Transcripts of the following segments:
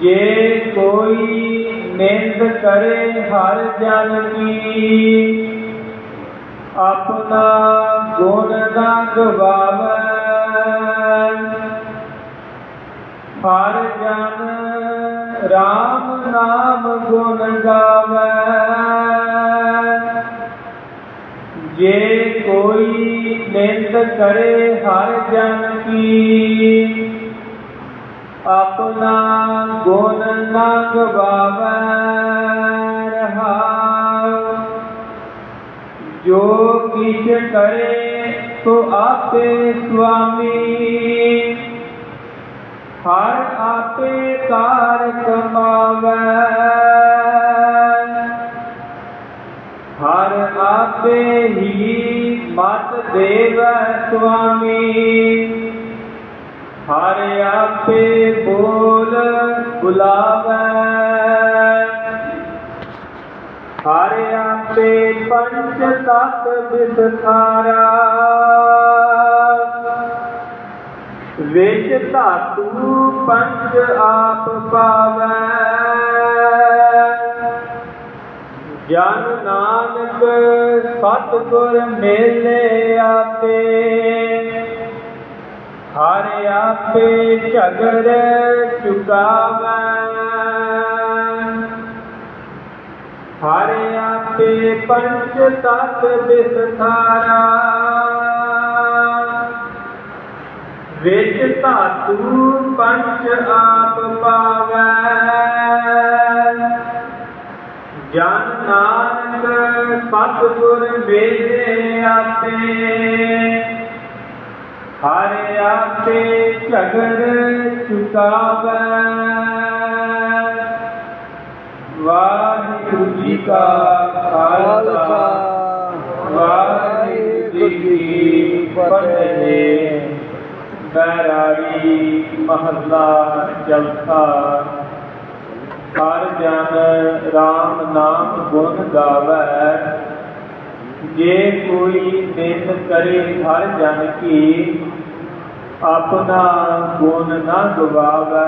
ਜੇ ਕੋਈ ਮਿਹਨਤ ਕਰੇ ਹਰ ਜਨ ਕੀ, ਆਪਣਾ ਗੁਣ ਨਾ ਗਵਾਵੇ। ਹਰ ਜਨ ਰਾਮ ਨਾਮ ਗੁਣ ਗਾਵੇ। ਜੇ ਕੋਈ ਮਿਹਨਤ ਕਰੇ ਹਰ ਜਨ ਕੀ ਆਪਣਾ ਗੁਣ ਨਾ ਗਵਾਵੇ ਰਹਾਉ। ਜੋ ਕਿਛ ਕਰੇ ਸੋ ਆਪੇ ਸੁਆਮੀ। ਹਰ ਆਪੇ ਕਾਰ ਕਮਾਵੇ। ਹਰ ਆਪੇ ਹੀ ਮਤ ਦੇਵੈ ਸੁਆਮੀ। ਹਰ ਆਪੇ ਬੋਲ ਬੁਲਾਵੇ। ਹਰ ਆਪੇ ਪੰਚ ਤਤ ਵਿਸਥਾਰਾ ਵਿੱਚ ਧਾਤੂ ਪੰਚ ਆਪ ਪਾਵੈ। ਜਨ ਨਾਨਕ ਸਤਿਗੁਰ ਮੇਲੇ ਆਪੇ। ਆਪੇ ਝਗੜ ਚੁਕਾਵੈ। ਹਰ ਆਪੇ ਪੰਚ ਤਤ ਵਿਸਥਾਰਾ। ਵਿੱਚ ਧਾਤੂ ਪੰਚ ਆਪ ਪਾਵੈ। ਜਨ ਨਾਨਕ ਸਤਿਗੁਰ ਮੇਲੇ ਆਪੇ। ਹਰ ਆਪੇ ਝਗੜ ਚੁਕਾਵੈ। ਵਾਹਿਗੁਰੂ ਜੀ ਕਾ ਖਾਲਸਾ। ਵਾਹਿਗੁਰੂ ਜੀ ਕੀ ਫਤਿਹ। ਬੈਰਾੜੀ ਮਹੱਲਾ ਚੌਥਾ। ਹਰ ਜਨ ਰਾਮ ਨਾਮ ਗੁਣ ਗਾਵੇ। ਜੇ ਕੋਈ ਦਿਨ ਕਰੇ ਹਰ ਜਨ ਕੀ, ਆਪਣਾ ਗੁਣ ਨਾ ਗਵਾਵੇ।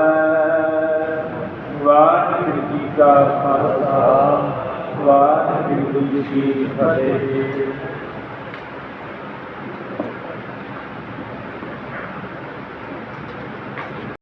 ਵਾਹਿਗੁਰੂ ਜੀ ਕਾ ਖਾਲਸਾ, ਵਾਹਿਗੁਰੂ ਜੀ ਕੀ ਫਤਿਹ।